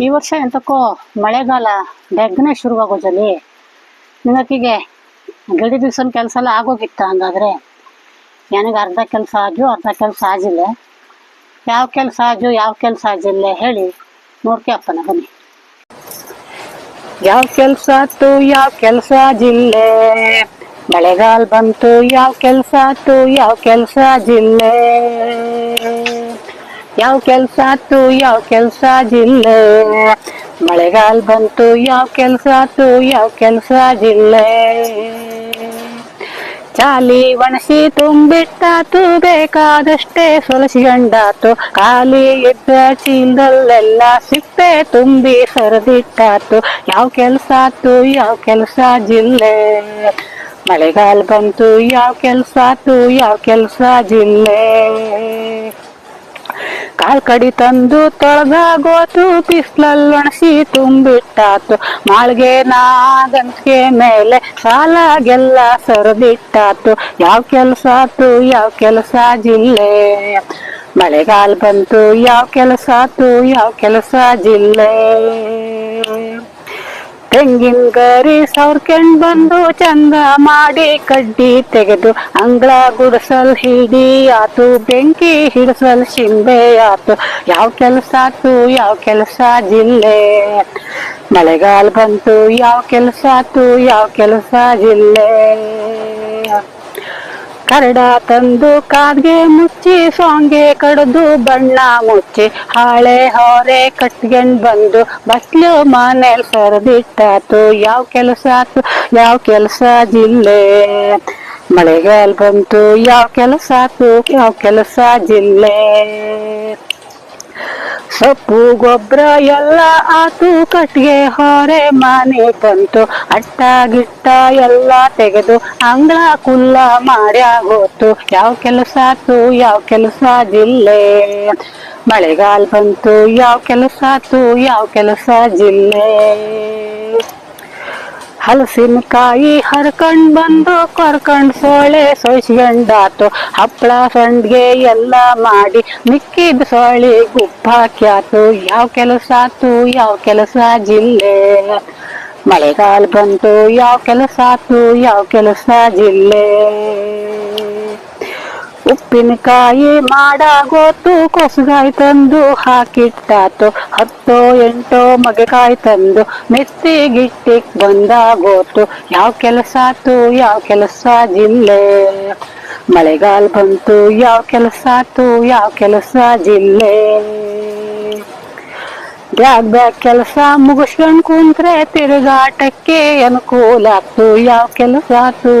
ಈ ವರ್ಷ ಎಂತಕ್ಕೋ ಮಳೆಗಾಲ ಬೇಗನೆ ಶುರುವಾಗೋದಲ್ಲಿ ನಿನ್ನಕ್ಕಿಗೆ ಗಡಿ ದಿವ್ಸನ ಕೆಲಸ ಎಲ್ಲ ಆಗೋಗಿತ್ತ ಹಂಗಾದ್ರೆ? ನನಗೆ ಅರ್ಧ ಕೆಲಸ ಆಜು ಅರ್ಧ ಕೆಲಸ ಆಗಿಲ್ಲ ಯಾವ ಕೆಲಸ ಆಜು ಯಾವ ಕೆಲಸ ಆಗಿಲ್ಲ ಹೇಳಿ ನೋಡ್ಕ್ಯಪ್ಪನ ಬನ್ನಿ. ಯಾವ ಕೆಲಸ ಆತು ಯಾವ ಕೆಲಸ ಜಿಲ್ಲೆ ಮಳೆಗಾಲ ಬಂತು ಯಾವ ಕೆಲಸ ಆತು ಯಾವ ಕೆಲಸ ಜಿಲ್ಲೆ ಯಾವ ಕೆಲಸ ಆತು ಯಾವ ಕೆಲಸ ಜಿಲ್ಲ. ಮಳೆಗಾಲ ಬಂತು, ಯಾವ ಕೆಲಸ ಆತು ಯಾವ ಕೆಲಸ ಜಿಲ್ಲ. ಚಾಲಿ ಒಣಸಿ ತುಂಬಿಟ್ಟಾತು, ಬೇಕಾದಷ್ಟೇ ಸೊಲಸಿಗಂಡಾತು ಖಾಲಿ ಇದ್ದ ಚೀಲದಲ್ಲೆಲ್ಲ ಸಿಪ್ಪೆ ತುಂಬಿ ಸರದಿಟ್ಟಾತು. ಯಾವ ಕೆಲಸ ಆತು ಯಾವ ಕೆಲಸ ಜಿಲ್ಲೆ. ಮಳೆಗಾಲ ಬಂತು, ಯಾವ ಕೆಲಸ ಆತು ಯಾವ ಕೆಲಸ ಜಿಲ್ಲೆ. ಕಾಲ್ ಕಡಿ ತಂದು ತೊಳಗಾಗೋತು ಬಿಸ್ಲಲ್ಲಿ ಒಣಸಿ ತುಂಬಿಟ್ಟಾತು. ಮಾಳ್ಗೆ ನಾಗಂತಿಗೆ ಮೇಲೆ ಸಾಲಾಗೆಲ್ಲ ಸರದಿಟ್ಟಾತು. ಯಾವ ಕೆಲಸ ಆತು, ಯಾವ ಕೆಲಸ ಜಿಲ್ಲೆ? ಮಳೆಗಾಲ ಬಂತು, ಯಾವ ಕೆಲಸ ಆತು, ಯಾವ ಕೆಲಸ ಜಿಲ್ಲೆ? ತೆಂಗಿನ ಗರಿ ಸೌರ್ಕೆಂಡ್ ಬಂದು ಚಂದ ಮಾಡಿ ಕಡ್ಡಿ ತೆಗೆದು ಅಂಗಳ ಗುಡಿಸಲ್ ಹಿಡಿ ಆತು, ಬೆಂಕಿ ಹಿಡಿಸಲ್ ಶಿಂಬೆ ಆತು. ಯಾವ ಕೆಲಸ ಆತು, ಯಾವ ಕೆಲಸ ಜಿಲ್ಲೆ? ಮಳೆಗಾಲ ಬಂತು, ಯಾವ ಕೆಲಸ ಆತು, ಯಾವ ಕೆಲಸ ಜಿಲ್ಲೆ? ಕರಡ ತಂದು ಕಾದ್ಗೆ ಮುಚ್ಚಿ ಸೊಂಗೆ ಕಡದು ಬಣ್ಣ ಮುಚ್ಚಿ, ಹಾಳೆ ಹೊರೆ ಕಟ್ಕೊಂಡ್ ಬಂದು ಬಸ್ಲು ಮನೇಲಿ ಸರದಿಟ್ಟಾತು. ಯಾವ ಕೆಲಸ ಯಾವ ಕೆಲಸ ಜಿಲ್ಲೆ? ಮಳೆಗಾಲ ಬಂತು. ಯಾವ ಕೆಲಸ ಆತು? ಯಾವ ಕೆಲಸ ಜಿಲ್ಲೆ? ಸೊಪ್ಪು, ಗೊಬ್ಬರ ಎಲ್ಲ ಆತು, ಕಟ್ಟಿಗೆ ಹೊರೆ ಮನೆ ಬಂತು. ಅಟ್ಟ ಗಿಟ್ಟ ಎಲ್ಲ ತೆಗೆದು ಅಂಗಳ ಕುಲ್ಲ ಮಾಡ್ಯಾಗೋತು ಯಾವ ಕೆಲಸ ಆತು, ಯಾವ ಕೆಲಸ ಜಿಲ್ಲೆ? ಮಳೆಗಾಲ ಬಂತು, ಯಾವ ಕೆಲಸ ಆತು, ಯಾವ ಕೆಲಸ ಜಿಲ್ಲೆ? ಹಲಸಿನಕಾಯಿ ಹರ್ಕಂಡ್ ಬಂದು ಕರ್ಕಂಡ್ ಸೊಳ್ಳೆ ಸೊಯ್ಸ್ಕೊಂಡಾತು ಹಪ್ಪಳ ಸಂಡ್ಗೆ ಎಲ್ಲ ಮಾಡಿ ಮಿಕ್ಕಿದ ಸೊಳ್ಳಿ ಗುಪ್ಪ ಹಾಕ್ಯಾತು. ಯಾವ ಕೆಲಸ ಆತು? ಯಾವ ಕೆಲಸ ಜಿಲ್ಲೆ? ಮಳೆಗಾಲ ಬಂತು. ಯಾವ ಕೆಲಸ ಆತು? ಯಾವ ಕೆಲಸ ಜಿಲ್ಲೆ? ಉಪ್ಪಿನಕಾಯಿ ಮಾಡ ಗೊತ್ತು ಕೊಸುಗಾಯಿ ತಂದು ಹಾಕಿಟ್ಟಾತು, ಹತ್ತೋ ಎಂಟೋ ಮಗೆಕಾಯಿ ತಂದು ಮೆತ್ತಿ ಗಿಟ್ಟಿಕ್ ಬಂದಾಗೋತು ಯಾವ ಕೆಲಸ ಆತು, ಯಾವ ಕೆಲಸ ಜಿಲ್ಲೆ? ಮಳೆಗಾಲ ಬಂತು, ಯಾವ ಕೆಲಸ ಆತು, ಯಾವ ಕೆಲಸ ಜಿಲ್ಲೆ? ಬ್ಯಾಗ್ ಬ್ಯಾಗ್ ಕೆಲಸ ಮುಗಿಸ್ಕೊಂಡ್ ಕುಂತ್ರೆ ತಿರುಗಾಟಕ್ಕೆ ಅನುಕೂಲ ಆತು. ಯಾವ ಕೆಲಸ ಆತು?